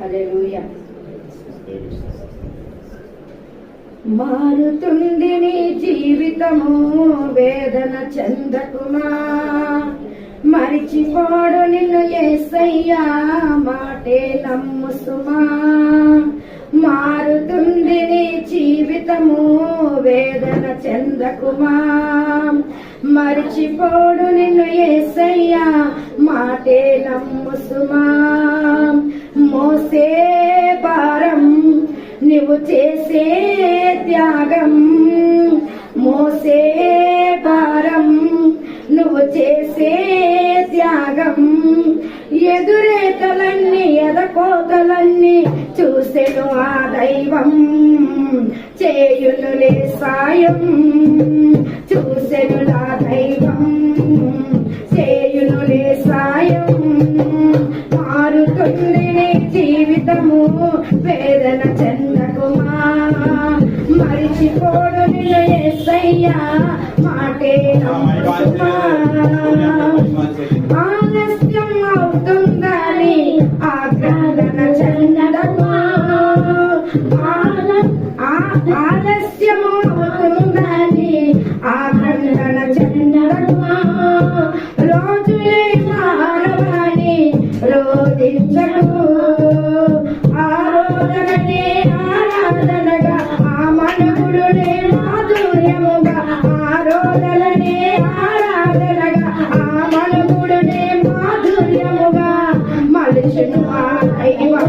హల్లెలూయా. మారుతుంది నీ జీవితము వేదన చెందకుమా. మరిచిపోడు నిన్ను ఏసయ్యా మాటే నమ్ము సుమా మారుతుంది నీ జీవితము వేదన చెందకుమా. మరిచిపోడు నిన్ను ఏసయ్యా మాటే నమ్ము నీవు చేసే త్యాగం మోసే భారం. నువ్వు చేసే త్యాగం ఎదురేతలన్నీ ఎదకోతలన్నీ చూసెను ఆ దైవం. చేయునులే సాయం చూసెను ఆ దైవం. చేయునులే సాయం మారుతుంది జీవితము వేదన చెందకుమా మరిచిపోడు పోడు నిలయ్యా మాటే ఆలస్యం అవుతుందని ఆగ్రహణ చెందకుమా ఆలస్యం అవుతుందని ఆగ్రహణ చెందకుమా రోజులే మారవని రోధించకు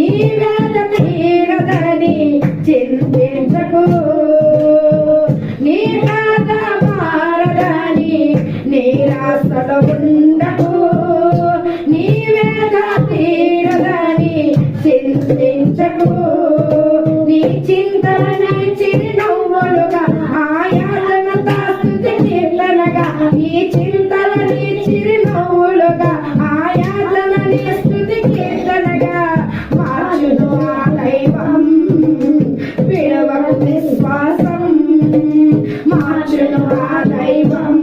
నీ వేద మీరుదని చింతించకు. నీ బాధ మారదని दैवम्